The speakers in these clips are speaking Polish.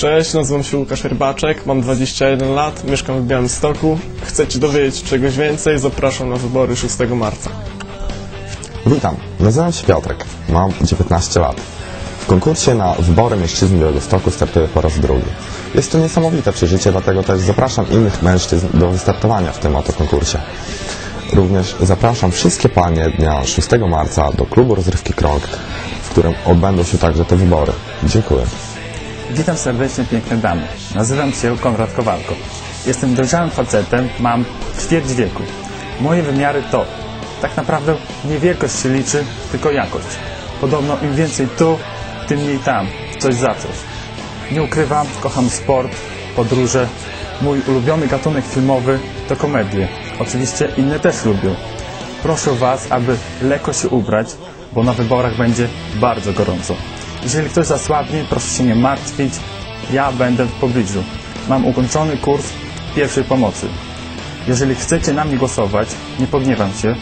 Cześć, nazywam się Łukasz Rybaczek, mam 21 lat, mieszkam w Białymstoku. Chcecie dowiedzieć czegoś więcej? Zapraszam na wybory 6 marca. Witam, nazywam się Piotrek, mam 19 lat. W konkursie na wybory mężczyzn Białegostoku startuję po raz drugi. Jest to niesamowite przeżycie, dlatego też zapraszam innych mężczyzn do wystartowania w tym oto konkursie. Również zapraszam wszystkie panie dnia 6 marca do klubu rozrywki Krąg, w którym odbędą się także te wybory. Dziękuję. Witam serdecznie piękne damy. Nazywam się Konrad Kowalko. Jestem dojrzałym facetem, mam ćwierć wieku. Moje wymiary to tak naprawdę nie wielkość się liczy, tylko jakość. Podobno im więcej tu, tym mniej tam. Coś za coś. Nie ukrywam, kocham sport, podróże. Mój ulubiony gatunek filmowy to komedie. Oczywiście inne też lubią. Proszę Was, aby lekko się ubrać, bo na wyborach będzie bardzo gorąco. Jeżeli ktoś zasłabnie, proszę się nie martwić, ja będę w pobliżu. Mam ukończony kurs pierwszej pomocy. Jeżeli chcecie na mnie głosować, nie pogniewam się,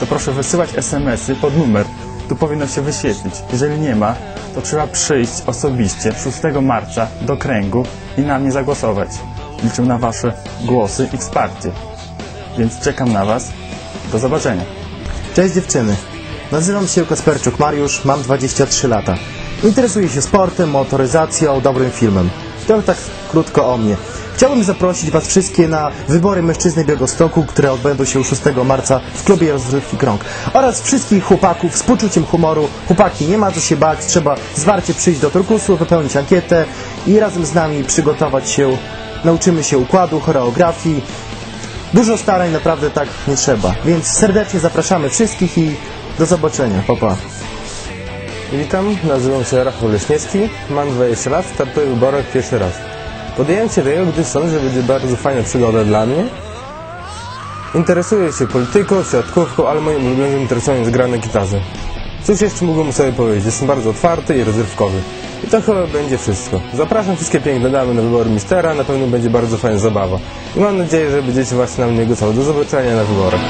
to proszę wysyłać SMS-y pod numer. Tu powinno się wyświetlić. Jeżeli nie ma, to trzeba przyjść osobiście 6 marca do kręgu i na mnie zagłosować. Liczę na Wasze głosy i wsparcie. Więc czekam na Was. Do zobaczenia. Cześć dziewczyny. Nazywam się Kasperczuk Mariusz, mam 23 lata. Interesuję się sportem, motoryzacją, dobrym filmem. To tak krótko o mnie. Chciałbym zaprosić Was wszystkie na wybory mężczyzny Białegostoku, które odbędą się 6 marca w klubie rozrywki Krąg. Oraz wszystkich chłopaków z poczuciem humoru. Chłopaki, nie ma co się bać, trzeba zwarcie przyjść do turkusu, wypełnić ankietę i razem z nami przygotować się. Nauczymy się układu, choreografii, Dużo starań naprawdę tak nie trzeba. Więc serdecznie zapraszamy wszystkich i do zobaczenia. Pa, pa. Witam, nazywam się Rafał Leśniewski, mam 20 lat, startuję w wyborach pierwszy raz. Podjąłem się tego, gdyż sądzę, że będzie bardzo fajna przygoda dla mnie. Interesuję się polityką, siatkówką, ale moim ulubionym interesem jest gra na gitarze. Cóż jeszcze mógłbym sobie powiedzieć, jestem bardzo otwarty i rozrywkowy. I to chyba będzie wszystko. Zapraszam wszystkie piękne damy na wybory mistera, na pewno będzie bardzo fajna zabawa. I mam nadzieję, że będziecie właśnie na mnie głosować. Do zobaczenia na wyborach.